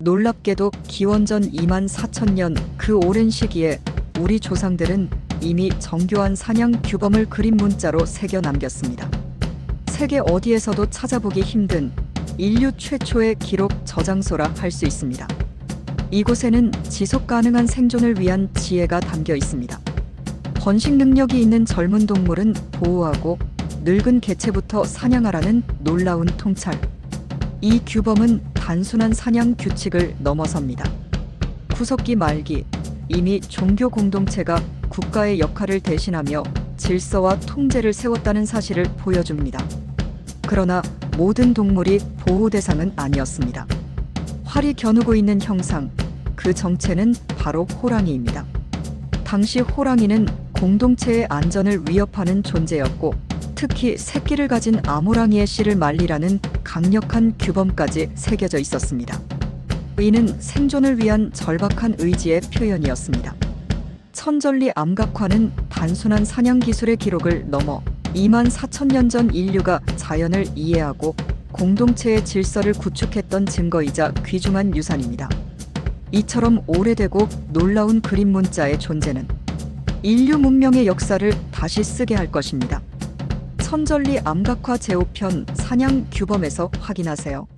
놀랍게도 기원전 2만 4천 년 그 오랜 시기에 우리 조상들은 이미 정교한 사냥 규범을 그림 문자로 새겨 남겼습니다. 세계 어디에서도 찾아보기 힘든 인류 최초의 기록 저장소라 할 수 있습니다. 이곳에는 지속 가능한 생존을 위한 지혜가 담겨 있습니다. 번식 능력이 있는 젊은 동물은 보호하고 늙은 개체부터 사냥하라는 놀라운 통찰. 이 규범은 단순한 사냥 규칙을 넘어섭니다. 구석기 말기 이미 종교 공동체가 국가의 역할을 대신하며 질서와 통제를 세웠다는 사실을 보여줍니다. 그러나 모든 동물이 보호 대상은 아니었습니다. 활이 겨누고 있는 형상, 그 정체는 바로 호랑이입니다. 당시 호랑이는 공동체의 안전을 위협하는 존재였고 특히 새끼를 가진 암호랑이의 씨를 말리라는 강력한 규범까지 새겨져 있었습니다. 이는 생존을 위한 절박한 의지의 표현이었습니다. 천절리 암각화는 단순한 사냥 기술의 기록을 넘어 2만 4천 년 전 인류가 자연을 이해하고 공동체의 질서를 구축했던 증거이자 귀중한 유산입니다. 이처럼 오래되고 놀라운 그림 문자의 존재는 인류 문명의 역사를 다시 쓰게 할 것입니다. 천절리 암각화 제호편 사냥 규범에서 확인하세요.